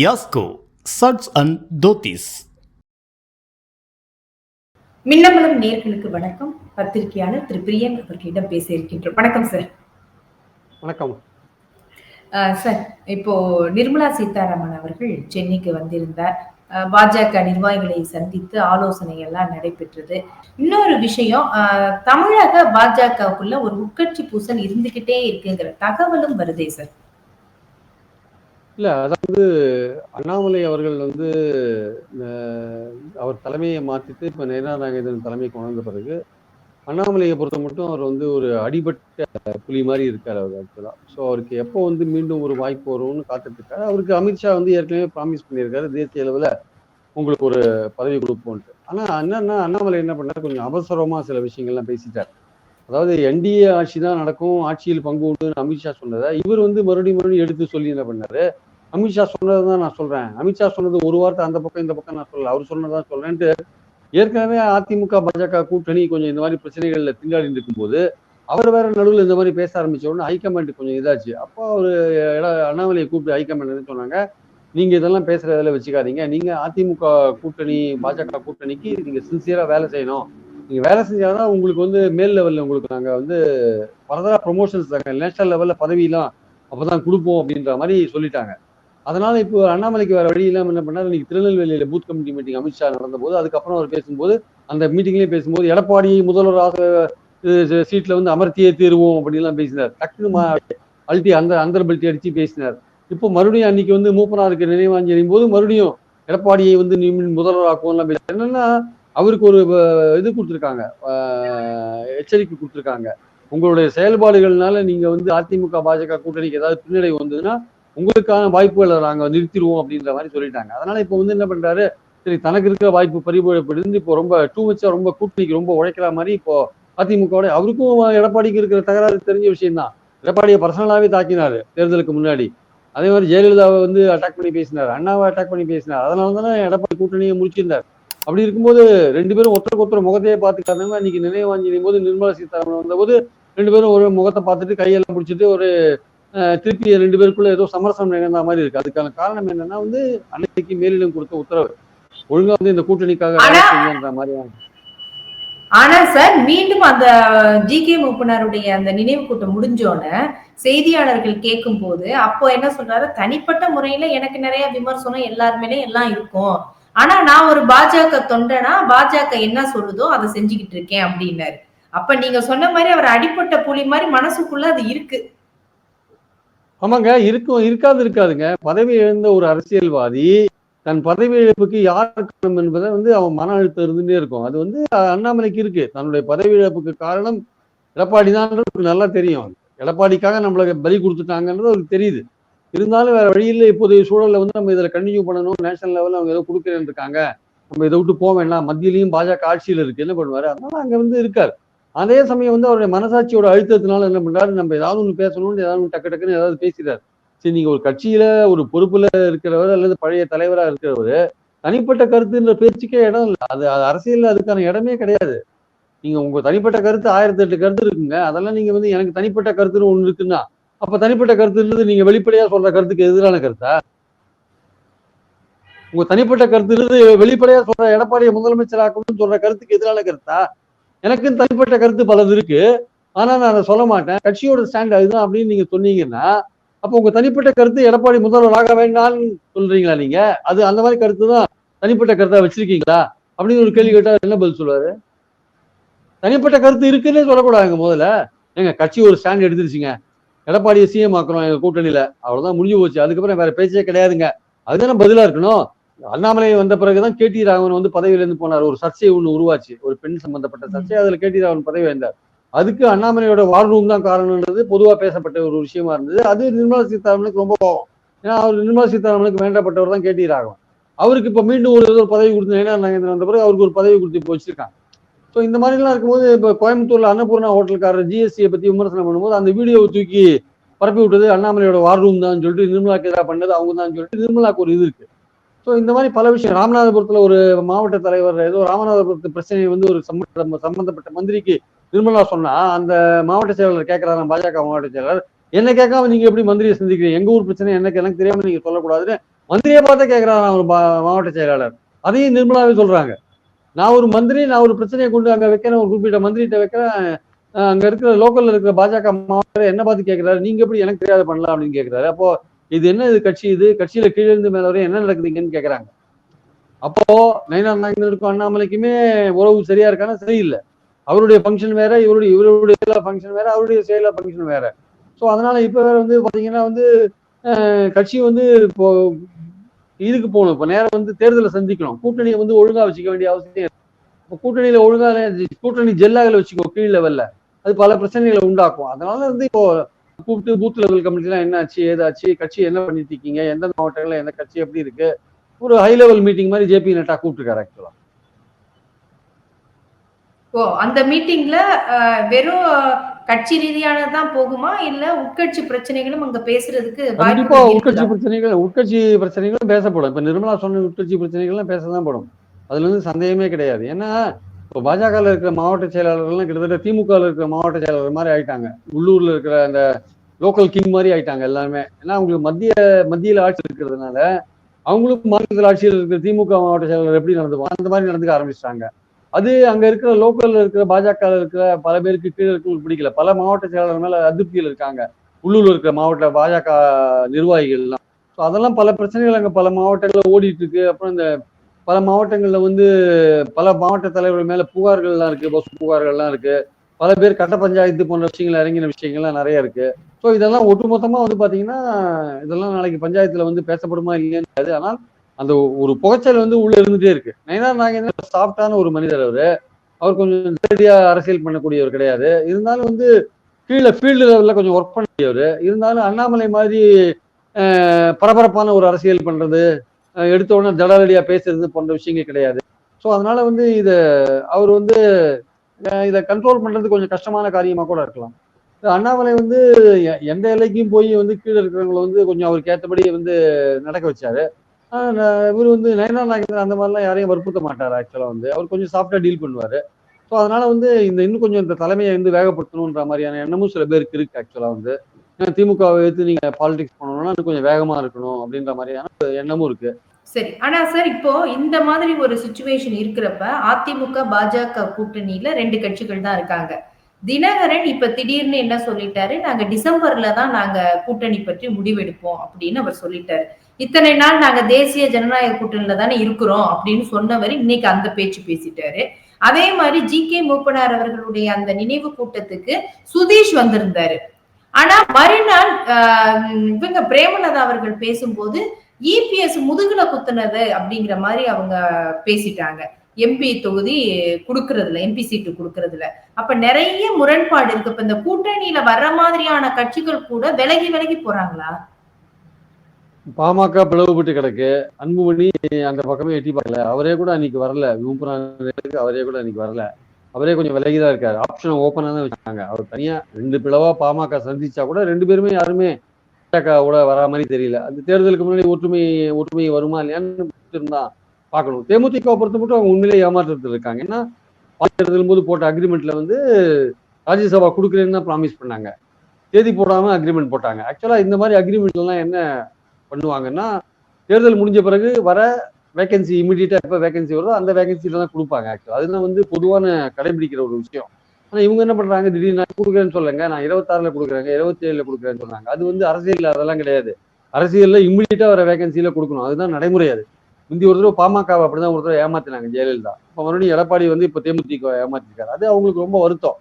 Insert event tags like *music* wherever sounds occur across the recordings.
யாஸ்கோ சட்ஸ் அண்ட் தோத்திஸ் மின்னமலம் நேர்களுக்கு வணக்கம். பத்திரிகையாளர் திரு பிரியன் அவர்களிடம் பேச இருக்கின்றோம். வணக்கம் சார் வணக்கம். சார் இப்போ நிர்மலா சீதாராமன் அவர்கள் சென்னைக்கு வந்திருந்தார். பாஜக நிர்வாகிகளை சந்தித்து ஆலோசனை எல்லாம் நடைபெற்றது. இன்னொரு விஷயம் தமிழக பாஜகவுக்குள்ள ஒரு உட்கட்சி பூசல் இருந்துகிட்டே இருக்குங்கிற தகவலும் வருதே சார் இல்ல அதாவது அண்ணாமலை அவர்கள் வந்து அவர் தலைமையை மாத்திட்டு இப்ப நேரா நாகேந்திரன் தலைமை கொண்டு வந்த பிறகு அண்ணாமலையை பொறுத்த மட்டும் அவர் வந்து ஒரு அடிபட்ட புலி மாதிரி இருக்கார் அவர் ஆக்சுவலா ஸோ அவருக்கு எப்போ வந்து மீண்டும் ஒரு வாய்ப்பு வரும்னு காத்துட்டு இருக்காரு அவருக்கு அமித்ஷா வந்து ஏற்கனவே ப்ராமிஸ் பண்ணியிருக்காரு தேசிய அளவில் உங்களுக்கு ஒரு பதவி கொடுப்போன்ட்டு. ஆனால் என்னன்னா அண்ணாமலை என்ன பண்ணார்? கொஞ்சம் அவசரமாக சில விஷயங்கள்லாம் பேசிட்டார். அதாவது என்டிஏ ஆட்சி தான் நடக்கும் ஆட்சியில் பங்கு உண்டுன்னு அமித்ஷா சொன்னதை இவர் வந்து மறுபடியும் மறுபடியும் எடுத்து சொல்லி என்ன பண்ணாரு? அமித்ஷா சொன்னது தான் நான் சொல்றேன். அமித்ஷா சொன்னது ஒரு வார்த்தை அந்த பக்கம் இந்த பக்கம் நான் சொல்லல. அவர் சொன்னதான் சொல்றேன்ட்டு ஏற்கனவே அதிமுக பாஜக கூட்டணி கொஞ்சம் இந்த மாதிரி பிரச்சனைகள்ல திண்டாடி இருக்கும்போது அவர் வேற நடுவில் இந்த மாதிரி பேச ஆரம்பிச்ச உடனே ஹைகமாண்ட் கொஞ்சம் இதாச்சு. அப்போ அவர் அண்ணாமலையை கூப்பிட்டு ஹைகமாண்ட் சொன்னாங்க. நீங்க இதெல்லாம் பேசுறதுல வச்சுக்காதீங்க. நீங்க அதிமுக கூட்டணி பாஜக கூட்டணிக்கு நீங்க சின்சியரா வேலை செய்யணும். நீங்க வேலை செஞ்சாதான் உங்களுக்கு வந்து மேல் லெவல்ல உங்களுக்கு நாங்க வந்து ஃபர்தரா ப்ரொமோஷன்ஸ் தாங்க. நேஷனல் லெவல்ல பதவியெல்லாம் அப்பதான் கொடுப்போம் அப்படின்ற மாதிரி சொல்லிட்டாங்க. அதனால இப்போ அண்ணாமலைக்கு வேற வழி இல்லாமல் என்ன பண்ணார்? இன்னைக்கு திருநெல்வேலியில பூத் கமிட்டி மீட்டிங் அமித்ஷா நடந்த போது அதுக்கப்புறம் அவர் பேசும்போது அந்த மீட்டிங்லயே பேசும்போது எடப்பாடி முதல்வர் ஆச- சீட்ல வந்து அமர்த்தியே தீருவோம் அப்படின்லாம் பேசினார். டக்குனு அழுத்தி அந்த அந்த அடிச்சு பேசினார். இப்போ மறுபடியும் அன்னைக்கு வந்து மூப்பனாருக்கு நினைவாஞ்சலியும் போது மறுபடியும் எடப்பாடியை வந்து நீ முதல்வர் ஆக்குவோம்லாம் பேசினார். என்னன்னா அவருக்கு ஒரு இது கொடுத்துருக்காங்க. எச்சரிக்கை கொடுத்துருக்காங்க. உங்களுடைய செயல்பாடுகள்னால நீங்க வந்து அதிமுக பாஜக கூட்டணிக்கு ஏதாவது பின்னடைவு வந்ததுன்னா உங்களுக்கான வாய்ப்புகளை நாங்கள் நிறுத்திடுவோம் அப்படின்ற மாதிரி சொல்லிட்டாங்க. அதனால இப்போ வந்து என்ன பண்றாரு சரி தனக்கு இருக்கிற வாய்ப்பு பறிபோயப்படுது இப்போ ரொம்ப டூ வச்சா ரொம்ப கூட்டணிக்கு ரொம்ப உழைக்கிற மாதிரி இப்போ அதிமுகவோட அவருக்கும் எடப்பாடிக்கு இருக்கிற தகராறு தெரிஞ்ச விஷயம் தான் எடப்பாடியை பர்சனலாகவே தாக்கினாரு தேர்தலுக்கு முன்னாடி. அதே மாதிரி ஜெயலலிதாவை வந்து அட்டாக் பண்ணி பேசினார் அண்ணாவை அட்டாக் பண்ணி பேசினார். அதனால தானே எடப்பாடி கூட்டணியை முடிச்சிருந்தார் அப்படி இருக்கும்போது ரெண்டு பேரும் ஒருத்தருக்கு ஒருத்தர் முகத்தையே பார்த்துக்காதவங்க இன்னைக்கு நினைவாஞ்சலியும் போது நிர்மலா சீதாராமன் வந்தபோது ரெண்டு பேரும் ஒரு முகத்தை பார்த்துட்டு கையெல்லாம் பிடிச்சிட்டு ஒரு திருப்பி ரெண்டு பேருக்குள்ள ஏதோ சமரசம் நிகழ்ந்த மாதிரி இருக்கு. அதுக்கான காரணம் என்னன்னா வந்து அன்னைக்கு மேலிடம் கொடுத்த உத்தரவு. ஒழுங்கா வந்து இந்த கூட்டணிக்காக வேலை ஆனா- செய்யுங்கன்ற மாதிரி ஆனா சார் மீண்டும் அந்த ஜி கே மூப்பனாருடைய அந்த நினைவு கூட்டம் முடிஞ்சோன்னு செய்தியாளர்கள் கேட்கும் போது அப்போ என்ன சொல்றாரு? தனிப்பட்ட முறையில எனக்கு நிறைய விமர்சனம் எல்லாருமே எல்லாம் இருக்கும். ஆனா நான் ஒரு பாஜக தொண்டனா பாஜக என்ன சொல்லுதோ அதை செஞ்சுக்கிட்டு இருக்கேன் அப்படின்னாரு. அப்ப நீங்க சொன்ன மாதிரி அவர் அடிப்பட்ட புலி மாதிரி மனசுக்குள்ள அது இருக்கு. ஆமாங்க இருக்கும் இருக்காது இருக்காதுங்க. பதவி இழந்த ஒரு அரசியல்வாதி தன் பதவி இழப்புக்கு யார் காரணம் என்பதை வந்து அவன் மன அழுத்தம் இருந்துட்டே இருக்கும். அது வந்து அண்ணாமலைக்கு இருக்கு. தன்னுடைய பதவி இழப்புக்கு காரணம் எடப்பாடி தான் நல்லா தெரியும். எடப்பாடிக்காக நம்மள பலி கொடுத்துட்டாங்கன்றது அவருக்கு தெரியுது. இருந்தாலும் வேற வழியில் இப்போதைய சூழல்ல வந்து நம்ம இதில் கண்டினியூ பண்ணணும். நேஷனல் லெவலில் அவங்க ஏதோ கொடுக்குறேன்னு இருக்காங்க. நம்ம இதை விட்டு போக வேண்டாம். மத்தியிலையும் பாஜக ஆட்சியில் இருக்கு. என்ன பண்ணுவாரு? அதனால அங்க வந்து இருக்காரு. அதே சமயம் வந்து அவருடைய மனசாட்சியோட அழுத்தத்தினால என்ன பண்றாரு? நம்ம ஏதாவது ஒன்று பேசணும்னு ஏதாவது ஒன்று டக்கு டக்குன்னு ஏதாவது பேசுறாரு சரி நீங்க ஒரு கட்சியில ஒரு பொறுப்புல இருக்கிறவர் அல்லது பழைய தலைவரா இருக்கிறவர் தனிப்பட்ட கருத்துன்ற பேச்சுக்கே இடம் இல்லை. அது அரசியல் அதுக்கான இடமே கிடையாது. நீங்க உங்க தனிப்பட்ட கருத்து ஆயிரத்தி எட்டு கருத்து இருக்குங்க. அதெல்லாம் நீங்க வந்து எனக்கு தனிப்பட்ட கருத்துன்னு ஒண்ணு இருக்குன்னா அப்ப தனிப்பட்ட கருத்துன்றது நீங்க வெளிப்படையா சொல்ற கருத்துக்கு எதிரான கருத்தா? உங்க தனிப்பட்ட கருத்துன்றது வெளிப்படையா சொல்ற எடப்பாடியை முதலமைச்சர் ஆக்கணும்னு சொல்ற கருத்துக்கு எதிரான கருத்தா? எனக்குன்னு தனிப்பட்ட கருத்து பலது இருக்கு. ஆனா நான் அதை சொல்ல மாட்டேன். கட்சியோட ஸ்டாண்ட் அதுதான் அப்படின்னு நீங்க சொன்னீங்கன்னா அப்போ உங்க தனிப்பட்ட கருத்து எடப்பாடி முதல்வர் ஆக வேண்டாம்னு சொல்றீங்களா நீங்க? அது அந்த மாதிரி கருத்து தான் தனிப்பட்ட கருத்தா வச்சிருக்கீங்களா? அப்படின்னு ஒரு கேள்வி கேட்டா என்ன பதில் சொல்லுவாரு? தனிப்பட்ட கருத்து இருக்குன்னே சொல்லக்கூடாதுங்க முதல்ல. எங்க கட்சி ஒரு ஸ்டாண்ட் எடுத்துருச்சுங்க. எடப்பாடியை சிஎம் ஆக்குறோம் எங்க கூட்டணியில. அவ்வளவுதான் முடிஞ்சு போச்சு. அதுக்கப்புறம் வேற பேச்சே கிடையாதுங்க. அதுதானே பதிலா இருக்கணும்? அண்ணாமலை வந்த பிறகுதான் கேடி ராகவன் வந்து பதவியில இருந்து போனார். ஒரு சர்ச்சை ஒன்று உருவாச்சு. ஒரு பெண் சம்பந்தப்பட்ட சர்ச்சை. அதுல கேடி ராகவன் பதவி வந்தார். அதுக்கு அண்ணாமலையோட வார் ரூம் தான் காரணம்ன்றது பொதுவா பேசப்பட்ட ஒரு விஷயமா இருந்தது. அது நிர்மலா சீதாராமனுக்கு ரொம்ப கோபம். ஏன்னா அவர் நிர்மலா சீதாராமனுக்கு வேண்டப்பட்டவர் தான் கேடி ராகவன். அவருக்கு இப்ப மீண்டும் ஒரு ஒரு பதவி கொடுத்து ஏன்னா நாகேந்திரன் வந்த பிறகு அவருக்கு ஒரு பதவி கொடுத்து இப்போ வச்சிருக்காங்க. ஸோ இந்த மாதிரிலாம் இருக்கும்போது இப்போ கோயம்புத்தூர்ல அன்னபூர்ணா ஹோட்டல்காரர் ஜிஎஸ்டியை பத்தி விமர்சனம் பண்ணும்போது அந்த வீடியோவை தூக்கி பரப்பி விட்டது அண்ணாமலையோட வார் ரூம் தான் சொல்லிட்டு நிர்மலாக்கு எதிராக பண்ணது அவங்க தான் சொல்லிட்டு நிர்மலாக்கு ஒரு இது இருக்கு. ஸோ இந்த மாதிரி பல விஷயம். ராமநாதபுரத்துல ஒரு மாவட்ட தலைவர் ஏதோ ராமநாதபுரத்து பிரச்சனை வந்து ஒரு சம்ம- சம்பந்தப்பட்ட மந்திரிக்கு நிர்மலா சொன்னா அந்த மாவட்ட செயலாளர் கேட்கிறாராம் பாஜக மாவட்ட செயலாளர். என்ன கேட்காம நீங்க எப்படி மந்திரியை சந்திக்கிறீங்க? எங்க ஊர் பிரச்சனை எனக்கு எனக்கு தெரியாம நீங்க சொல்லக்கூடாதுன்னு மந்திரியை பார்த்தா கேட்கிறாரா ஒரு மாவட்ட செயலாளர். அதையும் நிர்மலாவே சொல்றாங்க. நான் ஒரு மந்திரி நான் ஒரு பிரச்சனையை கொண்டு அங்க வைக்கிறேன் ஒரு குறிப்பிட்ட மந்திரிகிட்ட வைக்கிறேன் அங்க இருக்கிற லோக்கல்ல இருக்கிற பாஜக மாவட்ட என்ன பார்த்து கேட்கிறாரு நீங்க எப்படி எனக்கு தெரியாத பண்ணலாம் அப்படின்னு கேட்கிறாரு அப்போ இது என்ன இது கட்சி இது? கட்சியில கீழே இருந்து மேல வரையும் என்ன நடக்குதுங்கன்னு கேக்குறாங்க. அப்போ நயினா நாயகனுக்கும் அண்ணாமலைக்குமே உறவு சரியா இருக்கானா? சரியில்லை. அவருடைய ஃபங்க்ஷன் வேற இவருடைய இவருடைய ஃபங்க்ஷன் வேற அவருடைய செயல ஃபங்க்ஷன் வேற. ஸோ அதனால இப்ப வேற வந்து பாத்தீங்கன்னா வந்து கட்சி வந்து இப்போ இதுக்கு போகணும். இப்போ நேரம் வந்து தேர்தலை சந்திக்கணும். கூட்டணியை வந்து ஒழுங்கா வச்சுக்க வேண்டிய அவசியம் இப்போ கூட்டணியில ஒழுங்கா கூட்டணி ஜெல்லாகல வச்சுக்கோ கீழ் லெவல்ல அது பல பிரச்சனைகளை உண்டாக்கும். அதனால வந்து இப்போ கூப்பிட்டு பூத் லெவல் கமிட்டிலாம் என்ன ஆச்சு ஏதாச்சு கட்சி என்ன பண்ணிட்டு இருக்கீங்க எந்தெந்த மாவட்டங்கள்ல எந்த கட்சி எப்படி இருக்கு? ஒரு ஹை லெவல் மீட்டிங் மாதிரி ஜேபி நட்டா கூப்பிட்டுருக்காரு ஆக்சுவலா ஓ அந்த மீட்டிங்ல வெறும் கட்சி ரீதியானதான் போகுமா? இல்ல உட்கட்சி பிரச்சனைகளும் அங்க பேசுறதுக்கு கண்டிப்பா உட்கட்சி? பிரச்சனைகள் உட்கட்சி பிரச்சனைகளும் பேசப்படும். இப்ப நிர்மலா சொன்ன உட்கட்சி பிரச்சனைகள்லாம் பேசதான் படும். அதுல இருந்து சந்தேகமே கிடையாது. ஏன்னா இப்போ பாஜகவில் இருக்கிற மாவட்ட செயலாளர்கள்லாம் கிட்டத்தட்ட திமுகவில் இருக்கிற மாவட்ட செயலாளர் மாதிரி ஆயிட்டாங்க. உள்ளூர்ல இருக்கிற அந்த லோக்கல் கிங் மாதிரி ஆயிட்டாங்க எல்லாருமே. ஏன்னா அவங்களுக்கு மத்திய மத்தியில் ஆட்சி இருக்கிறதுனால அவங்களும் மாநிலத்தில் ஆட்சியில் இருக்கிற திமுக மாவட்ட செயலாளர் எப்படி நடந்துவாங்க அந்த மாதிரி நடந்துக்க ஆரம்பிச்சிட்டாங்க. அது அங்க இருக்கிற லோக்கல்ல இருக்கிற பாஜக இருக்கிற பல பேருக்கு கீழே இருக்கவங்களுக்கு பிடிக்கல. பல மாவட்ட செயலாளர் மேல அதிருப்தியில் இருக்காங்க. உள்ளூர்ல இருக்கிற மாவட்ட பாஜக நிர்வாகிகள்லாம். ஸோ அதெல்லாம் பல பிரச்சனைகள் அங்கே பல மாவட்டங்களில் ஓடிட்டு இருக்கு அப்புறம் இந்த பல மாவட்டங்களில் வந்து பல மாவட்ட தலைவர்கள் மேல புகார்கள்லாம் இருக்கு பஸ் புகார்கள்லாம் இருக்கு. பல பேர் கட்ட பஞ்சாயத்து போன்ற விஷயங்கள் இறங்கின விஷயங்கள்லாம் நிறைய இருக்கு. ஸோ இதெல்லாம் ஒட்டுமொத்தமாக வந்து பாத்தீங்கன்னா இதெல்லாம் நாளைக்கு பஞ்சாயத்துல வந்து பேசப்படுமா இல்லையான்னு தெரியாது. ஆனால் அந்த ஒரு புகைச்சல் வந்து உள்ள இருந்துட்டே இருக்கு. நயனார் நாகேந்திரன் சாஃப்டான ஒரு மனிதர் அவர். அவர் கொஞ்சம் நேரடியாக அரசியல் பண்ணக்கூடியவர் கிடையாது. இருந்தாலும் வந்து கீழே ஃபீல்டு லெவலில் கொஞ்சம் ஒர்க் பண்ணியவர் இருந்தாலும் அண்ணாமலை மாதிரி பரபரப்பான ஒரு அரசியல் பண்றது எடுத்த உடனே தடாலடியா பேசுறது போன்ற விஷயங்கள் கிடையாது. ஸோ அதனால வந்து இதை அவர் வந்து இதை கண்ட்ரோல் பண்றது கொஞ்சம் கஷ்டமான காரியமா கூட இருக்கலாம். அண்ணாமலை வந்து எ- எந்த எல்லைக்கும் போய் வந்து கீழே இருக்கிறவங்களை வந்து கொஞ்சம் அவருக்கு ஏற்றபடி வந்து நடக்க வச்சாரு. இவர் வந்து நயனா நாகேந்திரன் அந்த மாதிரிலாம் யாரையும் வற்புறுத்த மாட்டார் ஆக்சுவலாக வந்து. அவர் கொஞ்சம் சாஃப்டா டீல் பண்ணுவார். ஸோ அதனால வந்து இந்த இன்னும் கொஞ்சம் இந்த தலைமையை வந்து வேகப்படுத்தணுன்ற மாதிரியான எண்ணமும் சில பேருக்கு இருக்கு ஆக்சுவலாக வந்து. ஏன்னா திமுகவை எடுத்து நீங்கள் பாலிடிக்ஸ் பண்ணணும்னா இன்னும் கொஞ்சம் வேகமாக இருக்கணும் அப்படின்ற மாதிரியான எண்ணமும் இருக்கு. சரி. ஆனா சார் இப்போ இந்த மாதிரி ஒரு சுச்சுவேஷன் இருக்கிறப்ப அதிமுக பாஜக கூட்டணியில ரெண்டு கட்சிகள் தான் இருக்காங்க. தினகரன் இப்ப திடீர்னு என்ன சொல்லிட்டாரு? நாங்க டிசம்பர்ல தான் நாங்க கூட்டணி பற்றி முடிவெடுப்போம் அப்படின்னு அவர் சொல்லிட்டாரு. இத்தனை நாள் நாங்க தேசிய ஜனநாயக கூட்டணியில தானே இருக்கிறோம் அப்படின்னு சொன்னவர் இன்னைக்கு அந்த பேச்சு பேசிட்டாரு. அதே மாதிரி ஜி கே மூப்பனார் அவர்களுடைய அந்த நினைவு கூட்டத்துக்கு சுதீஷ் வந்திருந்தாரு. ஆனா மறுநாள் ஆஹ், இவங்க பிரேமலதா அவர்கள் பேசும்போது இபிஎஸ் முதுகுல குத்துனது அப்படிங்கிற மாதிரி அவங்க பேசிட்டாங்க. எம்பி தொகுதி கொடுக்கறதுல எம்பி சீட்டு கொடுக்கறதுல. அப்ப நிறைய முரண்பாடு இருக்கு. இப்ப இந்த கூட்டணியில வர்ற மாதிரியான கட்சிகள் கூட விலகி விலகி போறாங்களா? பாமக பிளவுபட்டு கிடக்கு. அன்புமணி அந்த பக்கமே எட்டி பார்க்கல. அவரே கூட அன்னைக்கு வரல. விழுப்புரம் அவரே கூட அன்னைக்கு வரல. அவரே கொஞ்சம் விலகிதான் இருக்காரு. ஆப்ஷன் ஓப்பனா தான் வச்சாங்க. அவர் தனியா ரெண்டு பிளவா பாமக சந்திச்சா கூட ரெண்டு பேருமே யாருமே பாஜகவோட வரா மாதிரி தெரியல. அந்த தேர்தலுக்கு முன்னாடி ஒற்றுமை ஒற்றுமை வருமா இல்லையான்னு இருந்தா பார்க்கணும். தேமுதிக பொறுத்த மட்டும் அவங்க உண்மையிலே ஏமாற்றத்தில் இருக்காங்க. ஏன்னா தேர்தல் தேர்தலும் போது போட்ட அக்ரிமெண்ட்ல வந்து ராஜ்யசபா கொடுக்குறேன்னு தான் ப்ராமிஸ் பண்ணாங்க. தேதி போடாம அக்ரிமெண்ட் போட்டாங்க. ஆக்சுவலா இந்த மாதிரி அக்ரிமெண்ட்லாம் என்ன பண்ணுவாங்கன்னா தேர்தல் முடிஞ்ச பிறகு வர வேகன்சி இமீடியட்டா எப்போ வேகன்சி வருதோ அந்த வேகன்சியில தான் கொடுப்பாங்க ஆக்சுவலா அதுதான் வந்து பொதுவான கடைபிடிக்கிற ஒரு விஷயம். ஆனா இவங்க என்ன பண்றாங்க? திடீர்னு நான் கொடுக்குறேன்னு சொல்லுங்க நான் இருபத்தாறுல கொடுக்குறேங்க. இருபத்தி ஏழுல கொடுக்குறேன்னு சொன்னாங்க அது வந்து அரசியல் அதெல்லாம் கிடையாது. அரசியல்ல இம்மிடியட்டா வர வேகன்சியில கொடுக்கணும். அதுதான் நடைமுறை அது. முந்தி ஒரு தடவை பாமக அப்படிதான் ஒரு தடவை ஏமாத்தினாங்க ஜெயலலிதா. இப்போ மறுபடியும் எடப்பாடி வந்து இப்போ தேமுதிக ஏமாத்திருக்காரு. அது அவங்களுக்கு ரொம்ப வருத்தம்.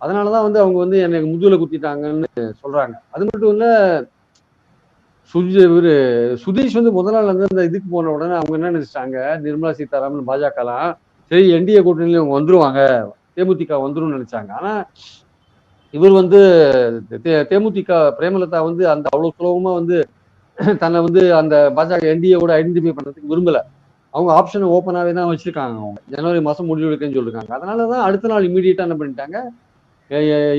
அதனாலதான் வந்து அவங்க வந்து எனக்கு முதுகுல குத்திட்டாங்கன்னு சொல்றாங்க. அது மட்டும் இல்ல சுஜி சுதீஷ் வந்து முதல் நாள் வந்து அந்த இதுக்கு போன உடனே அவங்க என்ன நினைச்சிட்டாங்க? நிர்மலா சீதாராமன் பாஜகலாம் சரி என்டிஏ கூட்டணியில அவங்க வந்துருவாங்க. தேமுதிக வந்துரும்னு நினைச்சாங்க. ஆனா இவர் வந்து தேமுதிக பிரேமலதா வந்து அந்த அவ்வளவு சுலபமா வந்து *clears throat* தன்னை வந்து அந்த பாஜக என்டிஏவோட ஐடென்டிஃபை பண்றதுக்கு விரும்பல. அவங்க ஆப்ஷன் ஓப்பனாவே தான் வச்சிருக்காங்க அவங்க. ஜனவரி மாசம் சொல்லியிருக்காங்க சொல்லிருக்காங்க. அதனாலதான் அடுத்த நாள் இமீடியட்டாக என்ன பண்ணிட்டாங்க?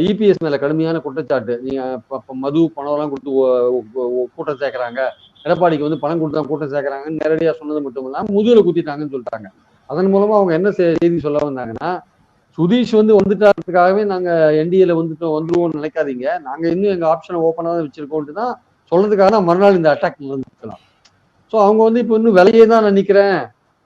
இபிஎஸ் மேல கடுமையான குற்றச்சாட்டு. நீங்க மது பணம் எல்லாம் கொடுத்து ஓ- கூட்டம் சேர்க்கறாங்க. எடப்பாடிக்கு வந்து பணம் கொடுத்தா கூட்டம் சேர்க்குறாங்கன்னு நேரடியா சொன்னது மட்டும் இல்லாமல் முதுகில் குத்திட்டாங்கன்னு சொல்லிட்டாங்க. அதன் மூலமா அவங்க என்ன செய்தி சொல்ல வந்தாங்கன்னா சுதீஷ் வந்து வந்துட்டாருக்காகவே நாங்க என்டிஏல வந்துட்டோம் வந்துருவோம்னு நினைக்காதீங்க. நாங்க இன்னும் எங்க ஆப்ஷனை ஓப்பனாக தான் வச்சிருக்கோம்ட்டு தான் சொல்றதுக்காக தான் மறுநாள் இந்த அட்டாக் நடந்துக்கலாம் ஸோ அவங்க வந்து இப்போ இன்னும் விலையே தான் நான் நிற்கிறேன்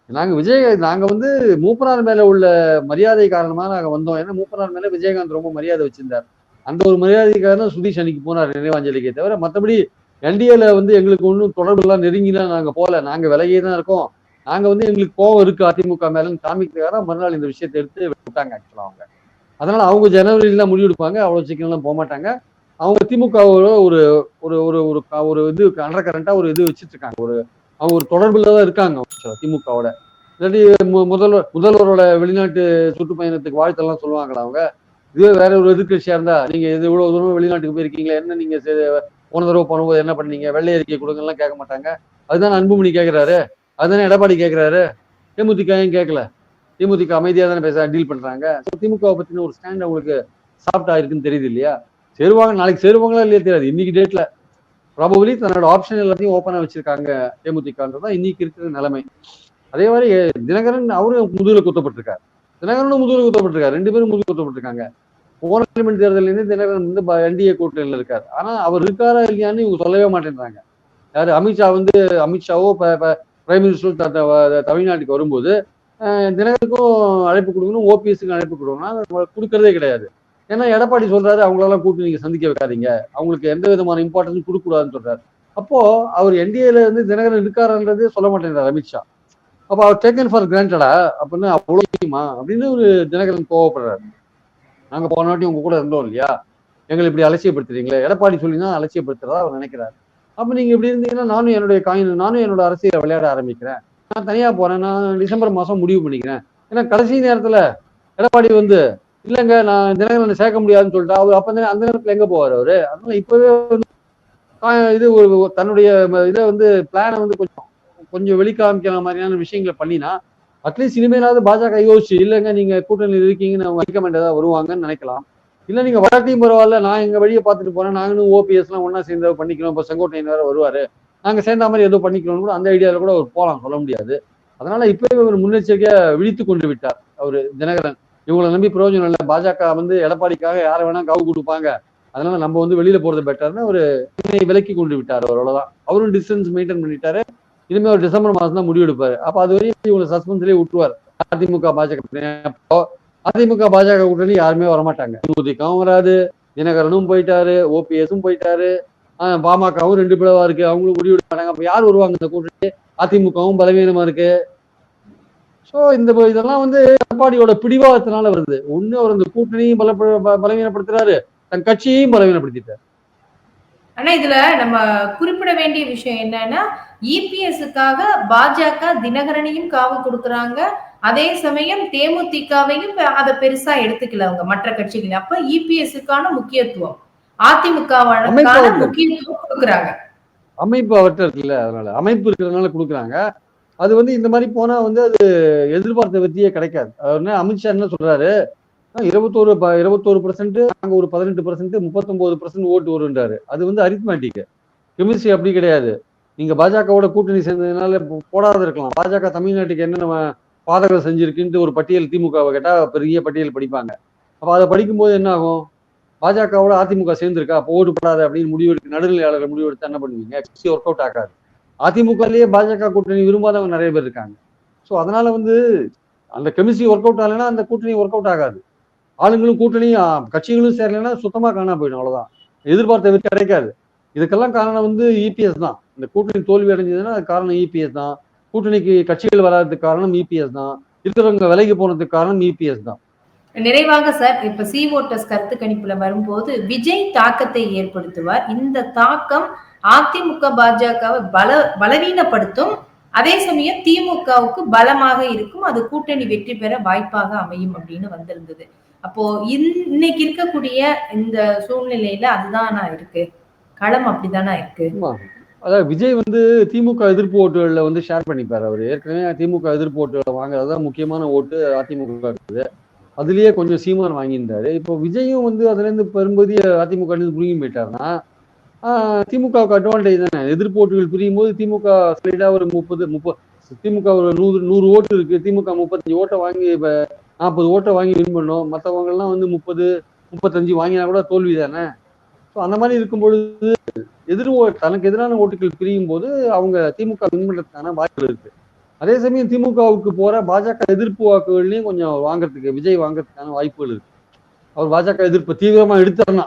நாங்கள் விஜய் நாங்க வந்து மூப்பனார் மேலே உள்ள மரியாதை காரணமாக நாங்கள் வந்தோம். ஏன்னா மூப்பனார் மேலே விஜயகாந்த் ரொம்ப மரியாதை வச்சிருந்தார். அந்த ஒரு மரியாதைக்காக தான் சுதீஷ் அன்னைக்கு போனார் நினைவாஞ்சலிக்கே தவிர மற்றபடி என்டிஏல வந்து எங்களுக்கு ஒன்றும் தொடர்பு எல்லாம் நெருங்கிலாம் நாங்கள் போகல. நாங்கள் விலகியே தான் இருக்கோம். நாங்க வந்து எங்களுக்கு கோவம் இருக்கு அதிமுக மேலன்னு காமிக்கிறதுக்காக மறுநாள் இந்த விஷயத்தை எடுத்து விட்டாங்க ஆக்சுவலா அவங்க. அதனால அவங்க ஜனவரியில தான் முடிவு அவ்வளவு சீக்கிரம்லாம் போக மாட்டாங்க. அவங்க திமுகவோட ஒரு ஒரு ஒரு ஒரு ஒரு இது அண்டர் கரண்டா ஒரு இது வச்சிட்டு இருக்காங்க. ஒரு அவங்க ஒரு தொடர்புல தான் இருக்காங்க திமுகவோட. இல்லாட்டி மு- முதல்வர் முதல்வரோட வெளிநாட்டு சுற்றுப்பயணத்துக்கு வாழ்த்தெல்லாம் சொல்லுவாங்களா அவங்க? இதுவே வேற ஒரு எதிர்கட்சியா இருந்தா நீங்க இது இவ்வளவு தூரம் வெளிநாட்டுக்கு போயிருக்கீங்களா என்ன நீங்க போன தடவை போகும்போது என்ன பண்ணீங்க? வெள்ளை அறிக்கை கொடுங்கலாம் கேட்க மாட்டாங்க. அதுதான் அன்புமணி கேட்கிறாரு அதுதானே எடப்பாடி கேட்குறாரு தேமுதிக ஏன் கேட்கல திமுக அமைதியா தானே பேச டீல் பண்றாங்க. So, திமுகவை பத்தின ஒரு ஸ்டாண்ட் அவங்களுக்கு சாஃப்ட் ஆயிருக்குன்னு தெரியுது இல்லையா? சேருவாங்க நாளைக்கு சேருவாங்களா இல்லையா தெரியாது. இன்னைக்கு டேட்ல ப்ராபபிளி தன்னோட ஆப்ஷன் எல்லாத்தையும் ஓப்பனா வச்சிருக்காங்க தேமுதிகன்றதான் இன்னைக்கு இருக்கிற நிலைமை. அதே மாதிரி தினகரன் அவரும் முதுகில் குத்தப்பட்டிருக்காரு. தினகரனும் முதுகில் குத்தப்பட்டிருக்காரு. ரெண்டு பேரும் முதுகு குத்தப்பட்டிருக்காங்க. போன பார்லிமெண்ட் தேர்தலில் இருந்து தினகரன் வந்து என்டிஏ கூட்டணியில் இருக்காரு. ஆனா அவர் இருக்காரா இல்லையான்னு இவங்க சொல்லவே மாட்டேன்றாங்க. யாரு அமித்ஷா வந்து அமித்ஷாவோ பிரைம் மினிஸ்டர் த- தமிழ்நாட்டுக்கு வரும்போது தினகருக்கும் அழைப்பு கொடுக்கணும் ஓபிஎஸ்க்கு அழைப்பு கொடுக்கணும்னா கொடுக்கறதே கிடையாது. ஏன்னா எடப்பாடி சொல்றாரு அவங்களெல்லாம் கூட்டி நீங்க சந்திக்க வைக்காதீங்க. அவங்களுக்கு எந்த விதமான இம்பார்ட்டன்ஸ் கொடுக்கூடாதுன்னு சொல்றாரு. அப்போ அவர் என்டிஏல இருந்து தினகரன் இருக்காருன்றது சொல்ல மாட்டேங்கிறார் அமித்ஷா அப்போ அவர் டேக்கன் ஃபார் கிராண்டடா அப்படின்னு அவ்வளோ முக்கியமா அப்படின்னு ஒரு தினகரன் கோவப்படுறாரு. நாங்க போன வாட்டி உங்க கூட இருந்தோம் இல்லையா? எங்களை இப்படி அலட்சியப்படுத்துறீங்களே? எடப்பாடி சொல்லி தான் அலட்சியப்படுத்துறதா அவர் நினைக்கிறாரு. அப்ப நீங்க இப்படி இருந்தீங்கன்னா நானும் என்னுடைய காயின் நானும் என்னோட அரசியலை விளையாட ஆரம்பிக்கிறேன். நான் தனியா போறேன் நான் டிசம்பர் மாசம் முடிவு பண்ணிக்கிறேன். ஏன்னா கடைசி நேரத்துல எடப்பாடி வந்து இல்லைங்க நான் தினகரனை சேர்க்க முடியாதுன்னு சொல்லிட்டு அவர் அப்ப அந்த நேரத்துல எங்க போவார் அவரு? அதனால இப்பவே இது ஒரு தன்னுடைய இதை வந்து பிளானை வந்து கொஞ்சம் கொஞ்சம் வெளிக்காமிக்கிற மாதிரியான விஷயங்களை பண்ணினா அட்லீஸ்ட் இனிமேலாவது பாஜக யோசிச்சு இல்லைங்க நீங்க கூட்டணியில் இருக்கீங்கன்னு அவங்க ஹைகமாண்ட் ஏதாவது வருவாங்கன்னு நினைக்கலாம். இல்ல நீங்க வராட்டியும் பரவாயில்ல நான் எங்க வழியை பார்த்துட்டு போகிறேன் நாங்களும் ஓபிஎஸ் எல்லாம் ஒண்ணா சேர்ந்து பண்ணிக்கிறோம். இப்போ செங்கோட்டையன் வேறு வருவாரு. நாங்க சேர்ந்த மாதிரி ஏதோ பண்ணிக்கிறோம் கூட அந்த ஐடியாவில் கூட அவர் போகலாம் சொல்ல முடியாது. அதனால இப்பவே ஒரு முன்னெச்சரிக்கையாக விழித்து கொண்டு விட்டார் அவர் தினகரன். இவங்களை நம்பி பிரயோஜனம் இல்லை. பாஜக வந்து எடப்பாடிக்காக யாரை வேணால் காவு கொடுப்பாங்க. அதனால நம்ம வந்து வெளியில போறது பெட்டர்னு ஒரு விலக்கி கொண்டு விட்டார் அவர் அவ்வளவுதான். அவரும் டிஸ்டன்ஸ் மெயின்டைன் பண்ணிட்டாரு. இனிமேல் ஒரு டிசம்பர் மாதம் தான் முடிவெடுப்பாரு. அப்போ அது வரையும் இவங்களை சஸ்பென்ஸ்லேயே விட்டுருவார். அதிமுக பாஜக அதிமுக பாஜக கூட்டணி யாருமே வரமாட்டாங்க. தேமுதிகவும் வராது தினகரனும் போயிட்டாரு ஓபிஎஸும் போயிட்டாரு பாமகவும் ரெண்டு பிளவா இருக்கு அவங்களும் முடிவு மாட்டாங்க. அப்ப யார் வருவாங்க இந்த கூட்டணி அதிமுகவும் பலவீனமா இருக்கு. சோ இந்த இதெல்லாம் வந்து எடப்பாடியோட பிடிவாதத்தினால வருது. ஒண்ணு அவர் இந்த கூட்டணியும் பல பலவீனப்படுத்துறாரு. தன் கட்சியையும் பலவீனப்படுத்திட்டார். ஆனா இதுல நம்ம குறிப்பிட வேண்டிய விஷயம் என்னன்னா இபிஎஸ்க்காக பாஜக தினகரனையும் காவு கொடுக்குறாங்க. அதே சமயம் தேமுதிகவையும் அதை பெருசா எடுத்துக்கல அவங்க மற்ற கட்சிகள். அப்ப இபிஎஸ்க்கான முக்கியத்துவம் அதிமுகவான முக்கியத்துவம் கொடுக்கறாங்க. அமைப்பு அவர்கிட்ட இருக்குல்ல அதனால. அமைப்பு இருக்கிறதுனால கொடுக்குறாங்க. அது வந்து இந்த மாதிரி போனா வந்து அது எதிர்பார்த்த வெற்றியே கிடைக்காது. என்ன அமித்ஷா என்ன சொல்றாரு? இருபத்தோரு இருபத்தோரு பர்சன்ட் நாங்க ஒரு பதினெட்டு பர்சன்ட் முப்பத்தொன்பது பர்சன்ட் ஓட்டு வருன்றாரு அது வந்து அரித்மேட்டிக் கெமிஸ்ட்ரி அப்படி கிடையாது. நீங்க பாஜகவோட கூட்டணி சேர்ந்ததுனால போடாத இருக்கலாம். பாஜக தமிழ்நாட்டுக்கு என்னென்ன பாதகம் செஞ்சிருக்குன்ட்டு ஒரு பட்டியல் திமுகவை கேட்டால் பெரிய பட்டியல் படிப்பாங்க. அப்போ அதை படிக்கும்போது என்ன ஆகும்? பாஜகவோட அதிமுக சேர்ந்திருக்கா? அப்போ ஓட்டு போடாத அப்படின்னு முடிவெடுத்து நடுநிலையாளர்கள் முடிவெடுத்து என்ன பண்ணுவீங்க? கட்சி ஒர்க் அவுட் ஆகாது. அதிமுகலேயே பாஜக கூட்டணி விரும்பாதவங்க நிறைய பேர் இருக்காங்க. ஸோ அதனால வந்து அந்த கெமிஸ்ட்ரி ஒர்க் அவுட் ஆகலைன்னா அந்த கூட்டணி ஒர்க் அவுட் ஆகாது. ஆளுங்களும் கூட்டணியும் கட்சிகளும் சேரலைன்னா சுத்தமாக காணா போயிடும் அவ்வளோதான் எதிர்பார்த்த வெற்றி கிடைக்காது. இதுக்கெல்லாம் காரணம் வந்து இபிஎஸ் தான். இந்த கூட்டணி தோல்வி அடைஞ்சதுன்னா அது காரணம் இபிஎஸ் தான். கூட்டணிக்கு கட்சிகள் வராததுக்கு காரணம் இபிஎஸ் தான். இருக்கிறவங்க விலைக்கு போனதுக்கு காரணம் இபிஎஸ் தான். நிறைவாக சார் இப்ப சி ஓட்டர்ஸ் கருத்து கணிப்புல வரும்போது விஜய் தாக்கத்தை ஏற்படுத்துவார். இந்த தாக்கம் அதிமுக பாஜகவை பல பலவீனப்படுத்தும். அதே சமயம் திமுகவுக்கு பலமாக இருக்கும். அது கூட்டணி வெற்றி பெற வாய்ப்பாக அமையும் அப்படின்னு வந்திருந்தது. அப்போ இன்- இன்னைக்கு இருக்கக்கூடிய இந்த சூழ்நிலையில அதுதானா இருக்கு? களம் அப்படிதானா இருக்கு. அதாவது விஜய் வந்து திமுக எதிர்ப்பு ஓட்டுகளில் வந்து ஷேர் பண்ணிப்பார் அவர். ஏற்கனவே திமுக எதிர்ப்பு ஓட்டுகளை வாங்குறதுதான் முக்கியமான ஓட்டு அதிமுக இருக்குது. அதுலயே கொஞ்சம் சீமான் வாங்கியிருந்தாரு. இப்போ விஜயும் வந்து அதுல இருந்து அதிமுகலேருந்து அதிமுக இருந்து போயிட்டாருன்னா திமுகவுக்கு அட்வான்டேஜ் தானே. எதிர்ப்பு ஓட்டுகள் பிரியும் போது திமுக ஸ்லைடா ஒரு முப்பது முப்பது திமுக ஒரு நூறு நூறு ஓட்டு இருக்கு. திமுக முப்பத்தஞ்சு ஓட்டை வாங்கி இப்போ நாற்பது ஓட்டை வாங்கி வின் பண்ணோம். மற்றவங்க எல்லாம் வந்து முப்பது முப்பத்தஞ்சு வாங்கினா கூட தோல்வி தானே ஸோ அந்த மாதிரி இருக்கும் பொழுது எதிர் ஓ- தனக்கு எதிரான ஓட்டுகள் பிரியும் போது அவங்க திமுக வின் வாய்ப்புகள் இருக்கு. அதே சமயம் திமுகவுக்கு போற பாஜக எதிர்ப்பு வாக்குகள்லையும் கொஞ்சம் வாங்குறதுக்கு விஜய் வாங்குறதுக்கான வாய்ப்புகள் இருக்கு. அவர் பாஜக எதிர்ப்பு தீவிரமா எடுத்தார்னா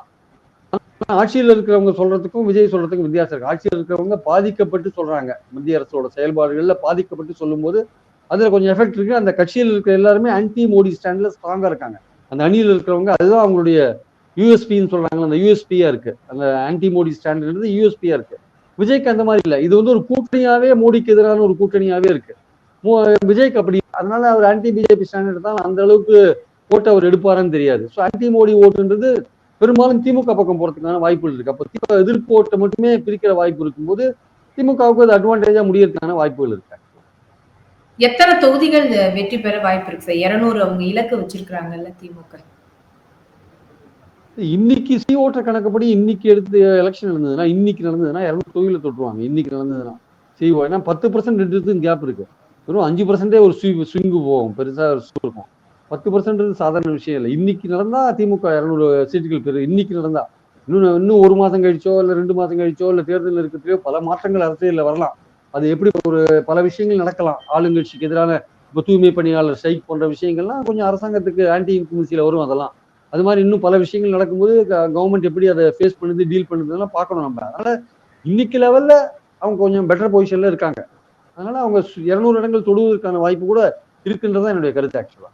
ஆட்சியில் இருக்கிறவங்க சொல்றதுக்கும் விஜய் சொல்றதுக்கும் வித்தியாசம் இருக்கு. ஆட்சியில் இருக்கிறவங்க பாதிக்கப்பட்டு சொல்றாங்க. மத்திய அரசோட செயல்பாடுகள்ல பாதிக்கப்பட்டு சொல்லும்போது அதுல கொஞ்சம் எஃபெக்ட் இருக்கு. அந்த கட்சியில் இருக்கிற எல்லாருமே ஆன்டி மோடி ஸ்டாண்ட்ல ஸ்ட்ராங்கா இருக்காங்க. அந்த அணியில் இருக்கிறவங்க அதுதான் அவங்களுடைய யூஎஸ்பின்னு சொல்றாங்க அந்த யூஎஸ்பியா இருக்கு. அந்த ஆன்டி மோடி ஸ்டாண்டர்ட் யூஎஸ்பியா இருக்கு. விஜய்க்கு அந்த மாதிரி இல்லை. இது வந்து ஒரு கூட்டணியாவே மோடிக்கு எதிரான ஒரு கூட்டணியாவே இருக்கு. விஜய்க்கு அப்படி அதனால அவர் ஆன்டி பிஜேபி ஸ்டாண்டர்ட் தான் அந்த அளவுக்கு ஓட்டு அவர் எடுப்பாரான்னு தெரியாது. ஸோ ஆன்டி மோடி ஓட்டுன்றது பெரும்பாலும் திமுக பக்கம் போறதுக்கான வாய்ப்புகள் இருக்கு. அப்போ திமுக எதிர்ப்பு ஓட்டை மட்டுமே பிரிக்கிற வாய்ப்பு இருக்கும்போது திமுகவுக்கு அது அட்வான்டேஜா முடியறதுக்கான வாய்ப்புகள் இருக்கு. எத்தனை தொகுதிகள் வெற்றி பெற வாய்ப்பு இருக்கு? சார் இருநூறு அவங்க இலக்கு வச்சிருக்காங்கல்ல திமுக. இன்னைக்கு சி ஓட்டர் கணக்குப்படி இன்னைக்கு எடுத்து எலெக்ஷன் நடந்ததுன்னா இன்னைக்கு நடந்ததுன்னா இரநூறு தொகுதியில் தொட்டுருவாங்க. இன்னைக்கு நடந்ததுன்னா சி ஏன்னா பத்து பர்சன்ட் ரெண்டு கேப் இருக்கு. வெறும் அஞ்சு பர்சன்டே ஒரு ஸ்விங்கு போகும். பெருசாக ஒரு இருக்கும். பத்து பர்சன்ட் சாதாரண விஷயம் இல்லை. இன்னைக்கு நடந்தா திமுக இரநூறு சீட்டுகள் பெரு இன்னைக்கு நடந்தா இன்னும் இன்னும் ஒரு மாதம் கழிச்சோ இல்லை ரெண்டு மாதம் கழிச்சோ இல்லை தேர்தல் இருக்கிறதுலையோ பல மாற்றங்கள் அரசியலில் வரலாம். அது எப்படி ஒரு பல விஷயங்கள் நடக்கலாம். ஆளுங்கட்சிக்கு எதிரான இப்போ தூய்மை பணியாளர் ஸ்ட்ரைக் போன்ற விஷயங்கள்லாம் கொஞ்சம் அரசாங்கத்துக்கு ஆன்டி இன்குமென்சியில் வரும் அதெல்லாம். அது மாதிரி இன்னும் பல விஷயங்கள் நடக்கும்போது கவர்மெண்ட் எப்படி அதை ஃபேஸ் பண்ணுது டீல் பண்ணுதுலாம் பார்க்கணும் நம்ம. அதனால இன்னைக்கு லெவல்ல அவங்க கொஞ்சம் பெட்டர் பொசிஷன்ல இருக்காங்க. அதனால அவங்க இருநூறு இடங்கள் தொடுவதற்கான வாய்ப்பு கூட இருக்குன்றதான் என்னுடைய கருத்து ஆக்சுவலா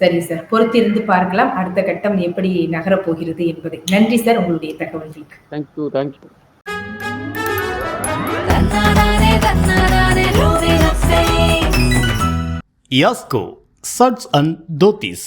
சரி சார். பொறுத்திருந்து பார்க்கலாம். அடுத்த கட்டம் எப்படி நகரப் போகிறது என்பதை. நன்றி சார் உங்களுடைய தகவல்களுக்கு. தேங்க்யூ தேங்க்யூ யாஸ்கோ சட்ஸ் அண்ட் தோத்திஸ்.